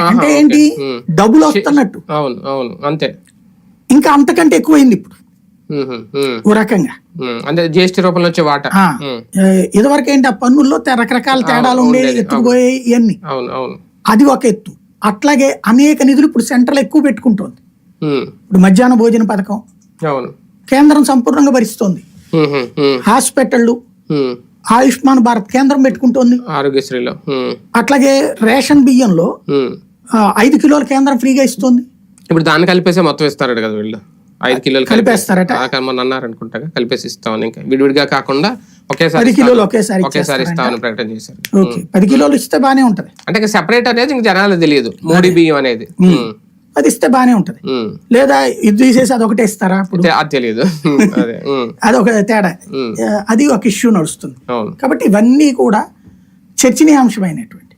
వస్తున్నాయి. అంటే. ఏంటి. డబ్బులు వస్తున్నట్టు. అవును అవును. అంతే. ఇంకా అంతకంటే ఎక్కువైంది ఇప్పుడు. ఓ రకంగా. అంటే జిఎస్టీ రూపంలో వచ్చే వాటా. ఇదివరకు ఏంటి ఆ పన్నుల్లో రకరకాల తేడాలు ఉండేవి. ఎత్తుకుపోయి ఇవన్నీ అవును అవును అది ఒక ఎత్తు. అట్లాగే అనేక నిధులు ఇప్పుడు సెంట్రల్ ఎక్కువ పెట్టుకుంటోంది. ఇప్పుడు మధ్యాహ్న భోజన పథకం. కేంద్రం సంపూర్ణంగా భరిస్తోంది. హాస్పిటళ్ళు. ఆయుష్మాన్ భారత్ కేంద్రం పెట్టుకుంటోంది. ఆరోగ్యశ్రీలో. అట్లాగే రేషన్ బియ్యంలో ఐదు కిలోల కేంద్రం ఫ్రీగా ఇస్తుంది. ఇప్పుడు దాన్ని కలిపేసే మొత్తం ఇస్తారట కదా వీళ్ళు. ఐదు కిలోలు కలిపేసి. కలిపేస్తారట? ఆ, మొన్న అన్నారు అనుకుంటా కలిపేసి ఇస్తామని ఇంకా. విడివిడిగా కాకుండా ఒకేసారి పది కిలోలు ఒకేసారి ఒకేసారి. ఇస్తామని ప్రకటన చేశారు. ఓకే. పది కిలోలు ఇస్తే బానే ఉంటది. అంటే సెపరేట్ అనేది ఇంక జనాలు తెలియదు. మోడీ బియ్యం అనేది. అది ఇస్తే బానే ఉంటది. లేదా ఇది తీసేసి అది ఒకటే ఇస్తారా తెలియదు అదే ఒక తేడా. అది ఒక ఇష్యూ నడుస్తుంది. కాబట్టి ఇవన్నీ కూడా చర్చనీయాంశమైనటువంటి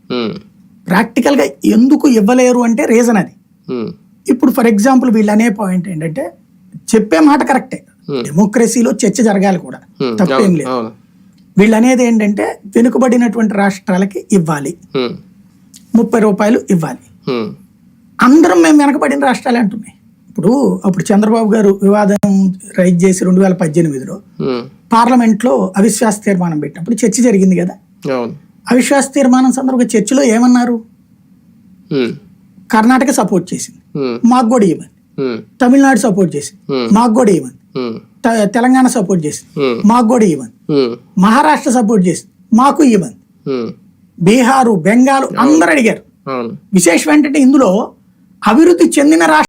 ప్రాక్టికల్గా ఎందుకు ఇవ్వలేరు అంటే రీజన్ అది. ఇప్పుడు ఫర్ ఎగ్జాంపుల్ వీళ్ళు అనే పాయింట్ ఏంటంటే చెప్పే మాట కరెక్టే. డెమోక్రసీలో చర్చ జరగాలి కూడా. తప్పేం లేదు. వీళ్ళు అనేది ఏంటంటే వెనుకబడినటువంటి రాష్ట్రాలకి ఇవ్వాలి. ముప్పై రూపాయలు ఇవ్వాలి. అందరం మేము వెనకబడిన రాష్ట్రాలే అంటున్నాయి. ఇప్పుడు అప్పుడు చంద్రబాబు గారు వివాదం రైజ్ చేసి రెండు వేల పద్దెనిమిదిలో పార్లమెంట్లో అవిశ్వాస తీర్మానం పెట్టినప్పుడు చర్చ జరిగింది కదా. అవిశ్వాస తీర్మానం సందర్భంగా చర్చలో ఏమన్నారు? కర్ణాటక సపోర్ట్ చేసింది. మాకు కూడా ఇవ్వండి. తమిళనాడు సపోర్ట్ చేసింది. మాకు కూడా ఇవ్వండి. తెలంగాణ సపోర్ట్ చేసింది. మాకు కూడా ఇవ్వండి. మహారాష్ట్ర సపోర్ట్ చేసింది. మాకు ఇవ్వండి. బీహారు బెంగాల్ అందరు అడిగారు. విశేషం ఏంటంటే ఇందులో అభివృద్ధి చెందిన రాష్ట్ర.